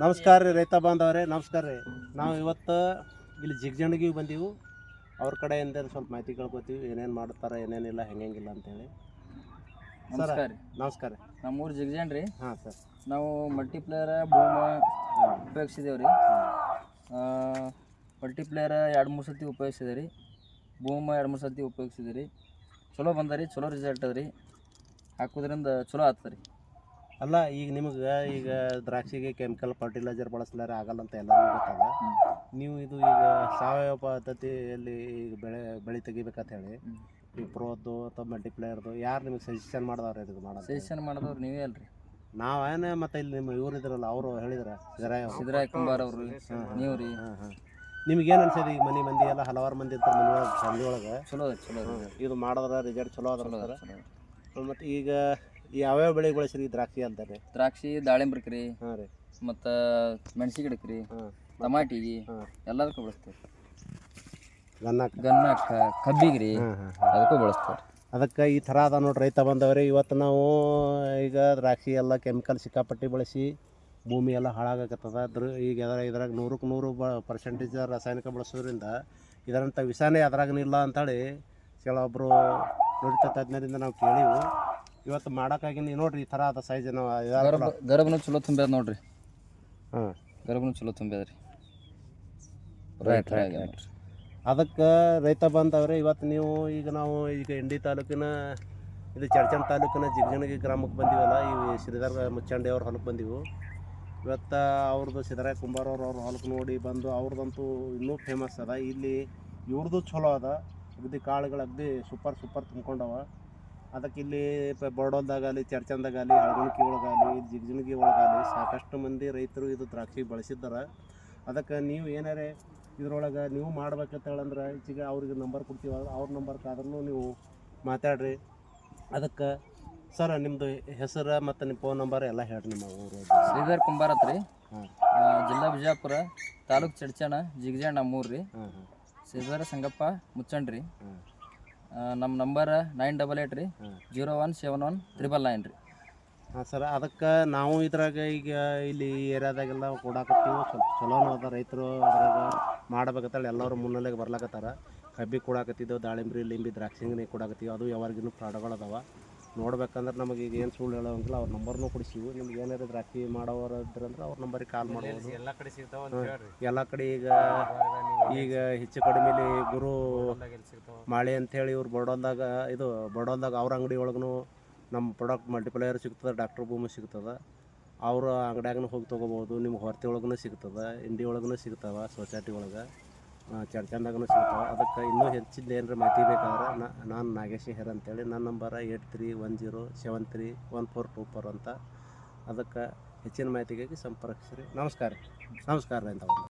ನಮಸ್ಕಾರ ರೀ ರೈತ ಬಾಂಧವರೇ ನಮಸ್ಕಾರ ರೀ. ನಾವು ಇವತ್ತು ಇಲ್ಲಿ ಜಿಗ್ಜಂಡಿಗೆ ಬಂದೀವಿ. ಅವ್ರ ಕಡೆಯಿಂದ ಸ್ವಲ್ಪ ಮಾಹಿತಿ ಕೇಳ್ಕೊತೀವಿ ಏನೇನು ಮಾಡ್ತಾರೆ ಏನೇನಿಲ್ಲ ಹೆಂಗೆಂಗಿಲ್ಲ ಅಂತೇಳಿ. ನಮಸ್ಕಾರ ರೀ. ನಮಸ್ಕಾರ ರೀ. ನಮ್ಮ ಊರು ಜಿಗ್ಜಾನ್ ರೀ. ಹಾಂ ಸರ್. ನಾವು ಮಲ್ಟಿಪ್ಲೇಯರ ಬೂಮ ಉಪಯೋಗಿಸಿದೇವೆ ರೀ. ಮಲ್ಟಿಪ್ಲೇಯರ ಎರಡು ಮೂರು ಸತಿ ಉಪಯೋಗಿಸಿದೆ ರೀ. ಬೂಮ ಎರಡು ಮೂರು ಸತಿ ಉಪಯೋಗಿಸಿದೆ ರೀ. ಚಲೋ ಬಂದ ರೀ ಚಲೋ ರಿಸಲ್ಟ್ ಅದ ರೀ. ಹಾಕೋದ್ರಿಂದ ಚಲೋ ಆಗ್ತದೆ ರೀ. ಅಲ್ಲ ಈಗ ನಿಮಗೆ ಈಗ ದ್ರಾಕ್ಷಿಗೆ ಕೆಮಿಕಲ್ ಫರ್ಟಿಲೈಸರ್ ಬಳಸ್ಲಾರ ಆಗಲ್ಲ ಅಂತ ಎಲ್ಲರಿಗೂ ಗೊತ್ತದ. ನೀವು ಇದು ಈಗ ಸಾವಯವ ಪದ್ಧತಿಯಲ್ಲಿ ಈಗ ಬೆಳೆ ಬೆಳೆ ತೆಗಿಬೇಕಂತ ಹೇಳಿ. ಈ ಅಥವಾ ಮಲ್ಟಿಪ್ಲೇಯರ್ದು ಯಾರು ನಿಮಗೆ ಸಜೆಷನ್ ಮಾಡಿದವ್ರೆ ಇದು ಮಾಡೋದು ಸಜೆಷನ್ ಮಾಡಿದವ್ರು ನೀವೇ ಅಲ್ರಿ. ನಾವೇನೇ ಮತ್ತೆ ಇಲ್ಲಿ ನಿಮ್ಮ ಇವ್ರು ಇದ್ರಲ್ಲ ಅವರು ಹೇಳಿದ್ರ? ಸಿದ್ದರಾಯ ಸಿದ್ದರಾಯ ಕುಂಬಾರ್ ಅವರು. ನೀವು ರೀ ಹಾಂ ಹಾಂ. ನಿಮ್ಗೇನು ಅನ್ಸದ ಈಗ ಮನೆ ಮಂದಿ ಎಲ್ಲ ಹಲವಾರು ಮಂದಿ ಇರ್ತಾರೆ ಮನೆ ಒಳಗೆ ಒಳಗೆ? ಚಲೋ ಅದ ಚಲೋ ಇದು ಮಾಡಿದ್ರೆ ರಿಸಲ್ಟ್ ಚಲೋ ಅದ. ಮತ್ತು ಈಗ ಯಾವ್ಯಾವ ಬೆಳೆ ಬೆಳೆಸ್ರಿ ದ್ರಾಕ್ಷಿ ಅಂತಾರೆ ದ್ರಾಕ್ಷಿ ದಾಳಿಂಬ್ರಕ್ಕೆ ರೀ ಹಾಂ ರೀ. ಮತ್ತು ಮೆಣಸಿ ಗಿಡಕ್ಕೆ ರೀ ಹಾಂ. ಟಮಾಟಿಗೆ ಎಲ್ಲದಕ್ಕೂ ಬಳಸ್ತೇವೆ. ಗನ್ನಕ್ಕೆ. ಗನ್ನಕ್ಕ ಕಬ್ಬಿಗೆ ರೀ ಅದಕ್ಕೂ ಬಳಸ್ತೇವೆ. ಅದಕ್ಕೆ ಈ ಥರ ಅದ ನೋಡಿ ರೈತ ಬಂದವ್ರಿ ಇವತ್ತು ನಾವು ಈಗ ದ್ರಾಕ್ಷಿ ಎಲ್ಲ ಕೆಮಿಕಲ್ ಸಿಕ್ಕಾಪಟ್ಟಿ ಬಳಸಿ ಭೂಮಿ ಎಲ್ಲ ಹಾಳಾಗಕತ್ತದ. ಅದ್ರ ಈಗ ಅದರ ಇದ್ರಾಗ ನೂರಕ್ಕೆ ನೂರು ಬ ಪರ್ಸೆಂಟೇಜ್ ರಾಸಾಯನಿಕ ಬಳಸೋದ್ರಿಂದ ಇದರಂಥ ವಿಷಾನೇ ಅದ್ರಾಗನಿಲ್ಲ ಅಂತೇಳಿ ಕೆಲವೊಬ್ಬರು ನುರಿತ ತಜ್ಞರಿಂದ ನಾವು ಕೇಳಿವು. ಇವತ್ತು ಮಾಡೋಕ್ಕಾಗಿ ನೀವು ನೋಡ್ರಿ ಈ ಥರ ಅದ ಸೈಜ್ ಗರ್ಭ ಗರ್ಭನು ಚಲೋ ತುಂಬ್ಯದ ನೋಡ್ರಿ. ಹಾಂ. ಗರ್ಭನು ಚಲೋ ತುಂಬ್ಯದ ರೀ ರೈಟ್ ರೈಟ್. ಅದಕ್ಕೆ ರೈತ ಬಂದವ್ರೆ ಇವತ್ತು ನೀವು ಈಗ ನಾವು ಈಗ ಇಂಡಿ ತಾಲೂಕಿನ ಇದು ಚಡ್ಚಣ್ ತಾಲೂಕಿನ ಜಿಗ್ಜಣಗಿ ಗ್ರಾಮಕ್ಕೆ ಬಂದೀವಲ್ಲ ಈ ಶ್ರೀಧರ್ ಮುಚ್ಚಂಡಿ ಅವ್ರ ಹೊಲಕ್ಕೆ ಬಂದೀವು. ಇವತ್ತು ಅವ್ರದ್ದು ಸಿದ್ದರಾಯ ಕುಂಬಾರವ್ರು ಅವ್ರ ಅವ್ರ ಹೊಲಕ್ಕೆ ನೋಡಿ ಬಂದು ಅವ್ರದ್ದಂತೂ ಇನ್ನೂ ಫೇಮಸ್ ಅದ. ಇಲ್ಲಿ ಇವ್ರದ್ದು ಚಲೋ ಅದ. ಅಗದಿ ಕಾಳುಗಳು ಅಗದಿ ಸೂಪರ್ ಸೂಪರ್ ತುಂಬ್ಕೊಂಡವ. ಅದಕ್ಕೆ ಇಲ್ಲಿ ಬಡೋಲ್ದಾಗಲಿ ಚರ್ಚಂದಾಗಲಿ ಹಳಗುಣಿಕೆ ಒಳಗಾಗಲಿ ಜಿಗ್ಜಣಗಿ ಒಳಗಾಗಲಿ ಸಾಕಷ್ಟು ಮಂದಿ ರೈತರು ಇದು ದ್ರಾಕ್ಷಿ ಬಳಸಿದ್ದಾರೆ. ಅದಕ್ಕೆ ನೀವು ಏನಾರೇ ಇದ್ರೊಳಗೆ ನೀವು ಮಾಡ್ಬೇಕಂತ ಹೇಳಂದ್ರೆ ಈಚೆಗೆ ಅವ್ರಿಗೆ ನಂಬರ್ ಕೊಡ್ತೀವಿ. ಅವ್ರ ನಂಬರ್ ಕಾದ್ರೂ ನೀವು ಮಾತಾಡ್ರಿ. ಅದಕ್ಕೆ ಸರ್ ನಿಮ್ಮದು ಹೆಸರು ಮತ್ತು ನಿಮ್ಮ ಫೋನ್ ನಂಬರ್ ಎಲ್ಲ ಹೇಳ್ರಿ ನಿಮ್ಮ ಊರು. ಶ್ರೀಧರ್ ಕುಂಬಾರ್ ರೀ. ಜಿಲ್ಲಾ ಬಿಜಾಪುರ ತಾಲೂಕು ಚಡ್ಚಣ ಜಿಗ್ಜಾಣ ನಮ್ಮೂರು ರೀ. ಶ್ರೀಧರ ಸಂಗಪ್ಪ ಮುಚ್ಚಂಡ್ ರೀ ಹಾಂ. ನಮ್ಮ ನಂಬರ್ ನೈನ್ ಡಬಲ್ ಏಟ್ ರೀ. Zero one seven one triple nine ರೀ. ಹಾಂ ಸರ್ ಅದಕ್ಕೆ ನಾವು ಇದ್ರಾಗ ಈಗ ಇಲ್ಲಿ ಏರಿಯಾದಾಗೆಲ್ಲ ಕೊಡಾಕತ್ತೀವಿ ಸ್ವಲ್ಪ ಚಲೋನೂ ಅದ ರೈತರು ಅದ್ರಾಗ ಮಾಡ್ಬೇಕಂತೇಳಿ ಎಲ್ಲರೂ ಮುನ್ನೆಲೆಗೆ ಬರ್ಲಾಕತ್ತಾರ. ಕಬ್ಬಿ ಕೊಡಾಕತ್ತಿದ್ದೆವು ದಾಳಿಂಬ್ರಿ ಲಿಂಬಿ ದ್ರಾಕ್ಷಿಂಗನಿ ಕೊಡಾಕತ್ತೀವಿ ಅದು ಯಾವಾಗಿನೂ ಪ್ರಾಡಗಳು ಅದಾವ. ನೋಡ್ಬೇಕಂದ್ರೆ ನಮಗೆ ಈಗ ಏನು ಸುಳ್ಳು ಹೇಳೋಂಗಿಲ್ಲ ಅವ್ರ ನಂಬರ್ನೂ ಕೊಡಿಸಿವು ನಿಮ್ಗೆ ಏನಾರು ದ್ರಾಕ್ಷಿ ಮಾಡೋರು ಇದ್ರಂದ್ರೆ ಅವ್ರ ನಂಬರಿಗೆ ಕಾಲ್ ಮಾಡ್ಬೋದು. ಎಲ್ಲ ಕಡೆ ಸಿಗ್ತಾವೆ. ಎಲ್ಲ ಕಡೆ ಈಗ ಈಗ ಹೆಚ್ಚು ಕಡಿಮೆ ಇಲ್ಲಿ ಗುರು ಮಾಳೆ ಅಂಥೇಳಿ ಇವ್ರು ಬಡೋಲ್ದಾಗ ಇದು ಬಡೋಲ್ದಾಗ ಅವ್ರ ಅಂಗಡಿ ಒಳಗೂ ನಮ್ಮ ಪ್ರಾಡಕ್ಟ್ ಮಲ್ಟಿಪ್ಲೇಯರ್ ಸಿಗ್ತದೆ ಡಾಕ್ಟರ್ ಭೂಮಿ ಸಿಗ್ತದೆ. ಅವ್ರ ಅಂಗಡ್ಯಾಗನು ಹೋಗಿ ತೊಗೋಬೋದು ನಿಮ್ಗೆ ಹೊರತಿ ಒಳಗೂ ಸಿಗ್ತದೆ ಇಂಡಿ ಒಳಗೂ ಸಿಗ್ತವೆ ಸೊಸೈಟಿ ಒಳಗೆ. ಚರ್ಚಂದಾಗೂ ಸಿಗ್ತಾವೆ. ಅದಕ್ಕೆ ಇನ್ನೂ ಹೆಚ್ಚಿನ ಏನರ ಮಾಹಿತಿ ಬೇಕಾದ್ರೆ ನಾನು ನಾಗೇಶ್ ಹೆರ್ ಅಂತೇಳಿ ನನ್ನ number eight three one zero seven three one four two four ಅಂತ. ಅದಕ್ಕೆ ಹೆಚ್ಚಿನ ಮಾಹಿತಿಗಾಗಿ ಸಂಪರ್ಕಿಸ್ರಿ. ನಮಸ್ಕಾರ ನಮಸ್ಕಾರ ಅಂತ